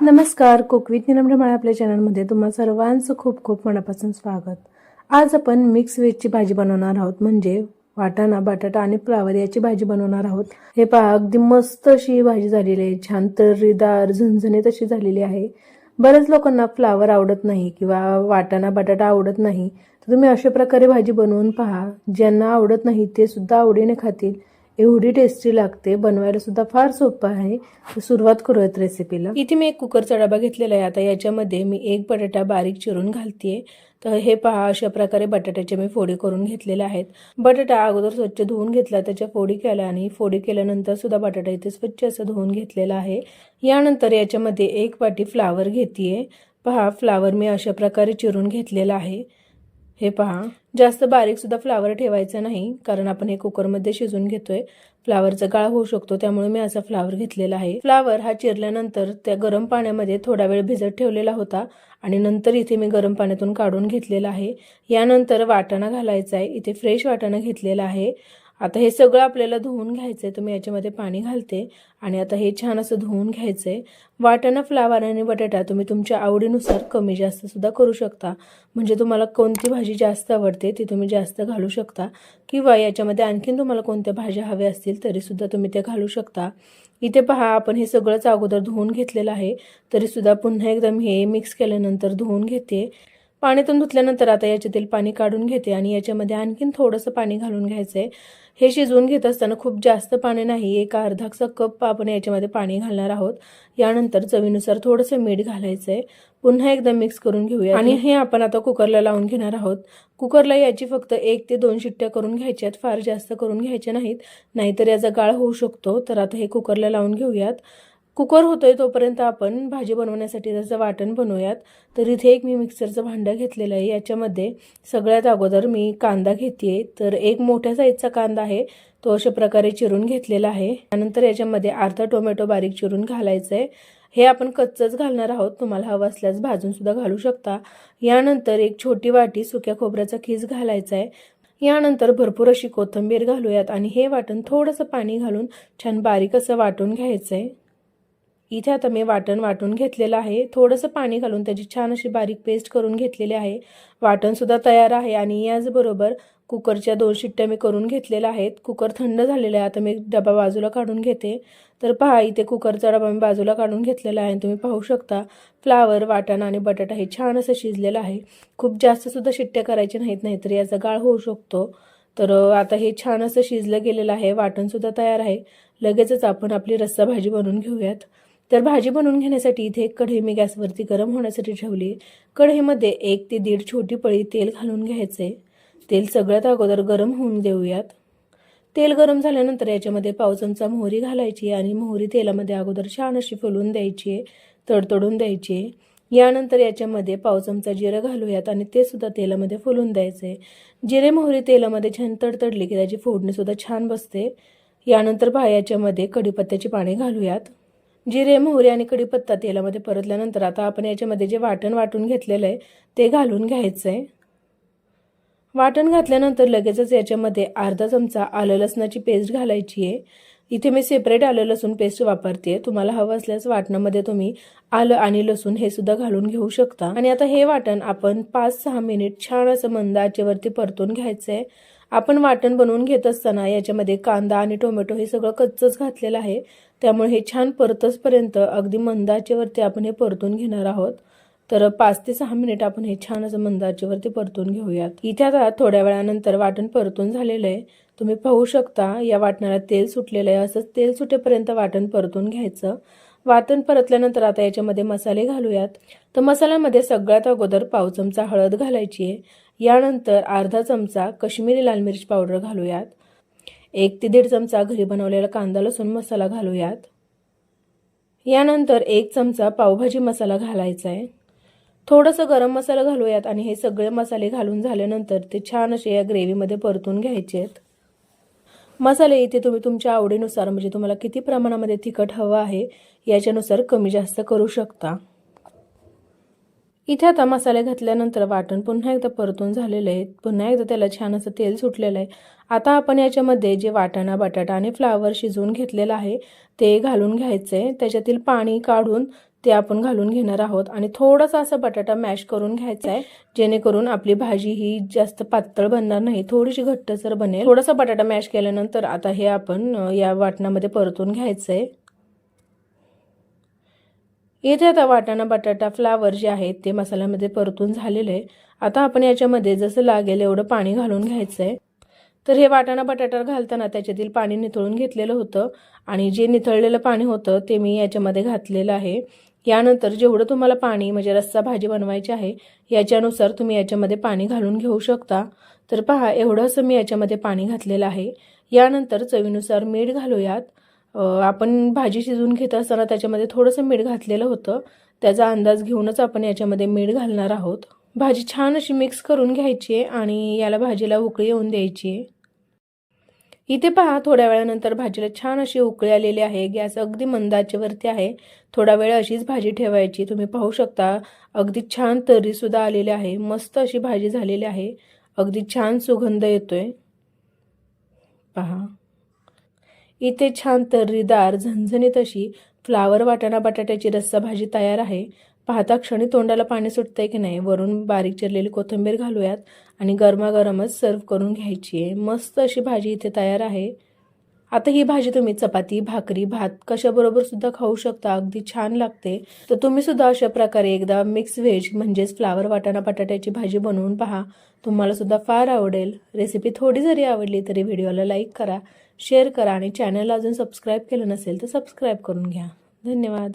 नमस्कार कोकवीत निलमडमाळ आपल्या चॅनलमध्ये तुम्हा सर्वांचं खूप खूप मनापासून स्वागत. आज आपण मिक्स व्हेजची भाजी बनवणार आहोत म्हणजे वाटाणा बटाटा आणि फ्लावर याची भाजी बनवणार आहोत. हे पहा अगदी मस्त अशी भाजी झालेली आहे. छान तर्रीदार झणझणीत अशी झालेली आहे. बऱ्याच लोकांना फ्लावर आवडत नाही किंवा वाटाणा बटाटा आवडत नाही. तर तुम्ही अशा प्रकारे भाजी बनवून पहा. ज्यांना आवडत नाही ते सुद्धा आवडीने खातील. एवढी टेस्टी लागते. बनवायला सुद्धा फार सोपं आहे. सुरुवात करूयात रेसिपीला इथे मी एक कुकरचा डबा घेतलेला आहे. आता याच्यामध्ये मी एक बटाटा बारीक चिरून घालते तर हे पहा अशा प्रकारे बटाट्याचे मी फोडी करून घेतलेल्या आहेत. बटाटा अगोदर स्वच्छ धुवून घेतला त्याच्या फोडी केल्या आणि फोडी केल्यानंतर सुद्धा बटाटा इथे स्वच्छ असं धुवून घेतलेला आहे. यानंतर याच्यामध्ये एक वाटी फ्लावर घेते पहा फ्लावर मी अशा प्रकारे चिरून घेतलेला आहे. हे पहा. जास्त बारीक सुद्धा फ्लावर ठेवायचं नाही कारण आपण हे कुकरमध्ये शिजून घेतोय. फ्लावरचा गाळ होऊ शकतो त्यामुळे मी असा फ्लावर घेतलेला आहे. फ्लावर हा चिरल्यानंतर त्या गरम पाण्यामध्ये थोडा वेळ भिजत ठेवलेला होता आणि नंतर इथे मी गरम पाण्यातून काढून घेतलेला आहे. यानंतर वाटाणा घालायचा आहे. इथे फ्रेश वाटाणा घेतलेला आहे. आता हे सगळं आपल्याला धुवून घ्यायचं आहे तुम्ही याच्यामध्ये पाणी घालते. आणि आता हे छान असं धुवून घ्यायचं आहे वाटाणा फ्लावर आणि बटाटा तुम्ही तुमच्या आवडीनुसार कमी जास्त सुद्धा करू शकता. म्हणजे तुम्हाला कोणती भाजी जास्त आवडते ती तुम्ही जास्त घालू शकता. किंवा याच्यामध्ये आणखीन तुम्हाला कोणत्या भाज्या हव्या असतील तरीसुद्धा तुम्ही ते घालू शकता. इथे पहा आपण हे सगळंच अगोदर धुवून घेतलेलं आहे. तरीसुद्धा पुन्हा एकदम हे मिक्स केल्यानंतर धुवून घेते. पाण्यातून धुतल्यानंतर आता याच्यातील पाणी काढून घेते आणि याच्यामध्ये आणखीन थोडंसं पाणी घालून घ्यायचं आहे हे शिजवून घेत असताना खूप जास्त पाणी नाही एक अर्धाचा कप आपण याच्यामध्ये पाणी घालणार आहोत. यानंतर चवीनुसार थोडंसं मीठ घालायचं आहे पुन्हा एकदा मिक्स करून घेऊया आणि हे आपण आता कुकरला लावून घेणार आहोत. कुकरला याची फक्त एक ते दोन शिट्ट्या करून घ्यायच्यात. फार जास्त करून घ्यायच्या नाहीत. नाहीतर याचा गाळ होऊ शकतो. तर आता हे कुकरला लावून घेऊयात. कुकर होतोय तोपर्यंत आपण भाजी बनवण्यासाठी त्याचं वाटण बनवूयात. तर इथे एक मी मिक्सरचं भांडं घेतलेलं आहे. याच्यामध्ये सगळ्यात अगोदर मी कांदा घेते तर एक मोठ्या साईजचा कांदा आहे. तो अशा प्रकारे चिरून घेतलेला आहे. त्यानंतर याच्यामध्ये अर्धा टोमॅटो बारीक चिरून घालायचं आहे हे आपण कच्चंच घालणार आहोत. तुम्हाला हवं असल्यास भाजूनसुद्धा घालू शकता. यानंतर एक छोटी वाटी सुक्या खोबऱ्याचा खीस घालायचा आहे यानंतर भरपूर अशी कोथिंबीर घालूयात. आणि हे वाटण थोडंसं पाणी घालून छान बारीक असं वाटून घ्यायचं आहे इथे आता मी वाटण वाटून घेतलेलं आहे. थोडंसं पाणी घालून त्याची छान अशी बारीक पेस्ट करून घेतलेली आहे. वाटणसुद्धा तयार आहे आणि याचबरोबर कुकरच्या दोन शिट्ट्या मी करून घेतलेल्या आहेत. कुकर थंड झालेला आहे. आता मी डबा बाजूला काढून घेते. तर पहा इथे कुकरचा डबा मी बाजूला काढून घेतलेला आहे तुम्ही पाहू शकता फ्लावर वाटाणा आणि बटाटा हे छान असं शिजलेलं आहे. खूप जास्तसुद्धा शिट्ट्या करायच्या नाहीत नाहीतर याचा गाळ होऊ शकतो. तर आता हे छान असं शिजलं गेलेलं आहे. वाटणसुद्धा तयार आहे. लगेचच आपण आपली रस्सा भाजी बनवून घेऊयात. तर भाजी बनवून घेण्यासाठी इथे एक कढई मी गॅसवरती गरम होण्यासाठी ठेवली. कढईमध्ये एक ते दीड छोटी पळी तेल घालून घ्यायचे. तेल सगळ्यात अगोदर गरम होऊन देऊयात. तेल गरम झाल्यानंतर याच्यामध्ये पाव चमचा मोहरी घालायची आणि मोहरी तेलामध्ये अगोदर छान अशी फुलून द्यायची आहे तडतडून द्यायची. आहे यानंतर याच्यामध्ये पाव चमचा जिरं घालूयात आणि ते सुद्धा तेलामध्ये फुलून द्यायचे. जिरे मोहरी तेलामध्ये छान तडतडली की त्याची फोडणीसुद्धा छान बसते. यानंतर भायाच्यामध्ये याच्यामध्ये कढीपत्त्याची पाणी घालूयात. जिरे मोहरी आणि कढीपत्ता तेलामध्ये परतल्यानंतर आता आपण याच्यामध्ये जे वाटण वाटून घेतलेलं आहे ते घालून घ्यायचं आहे वाटण घातल्यानंतर लगेचच याच्यामध्ये अर्धा चमचा आलं लसणाची पेस्ट घालायची आहे. इथे मी सेपरेट आलं लसूण पेस्ट वापरते तुम्हाला हवं असल्यास वाटणामध्ये तुम्ही आलं आणि लसूण हे सुद्धा घालून घेऊ शकता. आणि आता हे वाटण आपण पाच सहा मिनिट छान असं मंद आचेवरती परतून घ्यायचं आहे आपण वाटण बनवून घेत असताना याच्यामध्ये कांदा आणि टोमॅटो हे सगळं कच्चंच घातलेलं आहे. त्यामुळे हे छान परतचपर्यंत अगदी मंदाचेवरती आपण हे परतून घेणार आहोत. तर पाच ते सहा मिनिट आपण हे छान असं मंदाचेवरती परतून घेऊयात. इथे आता थोड्या वेळानंतर वाटण परतून झालेलं आहे. तुम्ही पाहू शकता या वाटणाला तेल सुटलेलं आहे. असंच तेल सुटेपर्यंत वाटण परतून घ्यायचं. वाटण परतल्यानंतर आता याच्यामध्ये मसाले घालूयात. तर मसाल्यामध्ये सगळ्यात अगोदर पाव चमचा हळद घालायची आहे. यानंतर अर्धा चमचा कश्मीरी लाल मिरची पावडर घालूयात. एक ते दीड चमचा घरी बनवलेला कांदा लसूण मसाला घालूयात. यानंतर एक चमचा पावभाजी मसाला घालायचा आहे थोडंसं गरम मसाला घालूयात आणि हे सगळे मसाले घालून झाल्यानंतर ते छान असे या ग्रेव्हीमध्ये परतून घ्यायचे आहेत मसाले इथे तुम्ही तुमच्या आवडीनुसार म्हणजे तुम्हाला किती प्रमाणामध्ये तिखट हवं आहे याच्यानुसार कमी जास्त करू शकता. इथे आता मसाले घातल्यानंतर वाटण पुन्हा एकदा परतून झालेलं आहे. पुन्हा एकदा त्याला छान असं तेल सुटलेलं आहे. आता आपण याच्यामध्ये जे वाटाणा बटाटा आणि फ्लावर शिजवून घेतलेलं आहे ते घालून घ्यायचं आहे त्याच्यातील पाणी काढून ते आपण घालून घेणार आहोत. आणि थोडासा असा बटाटा मॅश करून घ्यायचा आहे जेणेकरून आपली भाजी ही जास्त पातळ बनणार नाही. थोडीशी घट्टसर बनेल. थोडासा बटाटा मॅश केल्यानंतर आता हे आपण या वाटणामध्ये परतून घ्यायचं आहे इथे आता वाटाणा बटाटा फ्लावर जे आहेत ते मसाल्यामध्ये परतून झालेलं आहे आता आपण याच्यामध्ये जसं लागेल एवढं पाणी घालून घ्यायचं आहे तर हे वाटाणा बटाटा घालताना त्याच्यातील पाणी निथळून घेतलेलं होतं. आणि जे निथळलेलं पाणी होतं ते मी याच्यामध्ये घातलेलं आहे. यानंतर जेवढं तुम्हाला पाणी म्हणजे रस्सा भाजी बनवायची आहे याच्यानुसार तुम्ही याच्यामध्ये पाणी घालून घेऊ शकता. तर पहा एवढं असं मी याच्यामध्ये पाणी घातलेलं आहे. यानंतर चवीनुसार मीठ घालूयात. आपण भाजी शिजवून घेत असताना त्याच्यामध्ये थोडंसं मीठ घातलेलं होतं. त्याचा अंदाज घेऊनच आपण याच्यामध्ये मीठ घालणार आहोत. भाजी छान अशी मिक्स करून घ्यायची आहे आणि याला भाजीला उकळी येऊन द्यायची आहे. इथे पहा थोड्या वेळानंतर भाजीला छान अशी उकळी आलेली आहे. गॅस अगदी मंदाचेवरती आहे. थोडा वेळ अशीच भाजी ठेवायची. तुम्ही पाहू शकता अगदी छान तरीसुद्धा आलेली आहे. मस्त अशी भाजी झालेली आहे. अगदी छान सुगंध येतोय. पहा. इथे छान तर्रीदार झणझणीत अशी फ्लावर वाटाणा बटाट्याची रस्सा भाजी तयार आहे. पाहता क्षणी तोंडाला पाणी सुटतंय की नाही वरून बारीक चिरलेली कोथिंबीर घालूयात आणि गरमागरमच सर्व करून घ्यायची आहे. मस्त अशी भाजी इथे तयार आहे. आता ही भाजी तुम्ही चपाती भाकरी भात कशाबरोबर सुद्धा खाऊ शकता अगदी छान लागते. तर तुम्ही सुद्धा अशा प्रकारे एकदा मिक्स व्हेज म्हणजेच फ्लावर वाटाणा बटाट्याची भाजी बनवून पहा. तुम्हाला सुद्धा फार आवडेल. रेसिपी थोडी जरी आवडली तरी व्हिडिओला लाईक करा. शेअर करा आणि चॅनलला अजून सबस्क्राईब केलं नसेल तर सबस्क्राईब करून घ्या. धन्यवाद.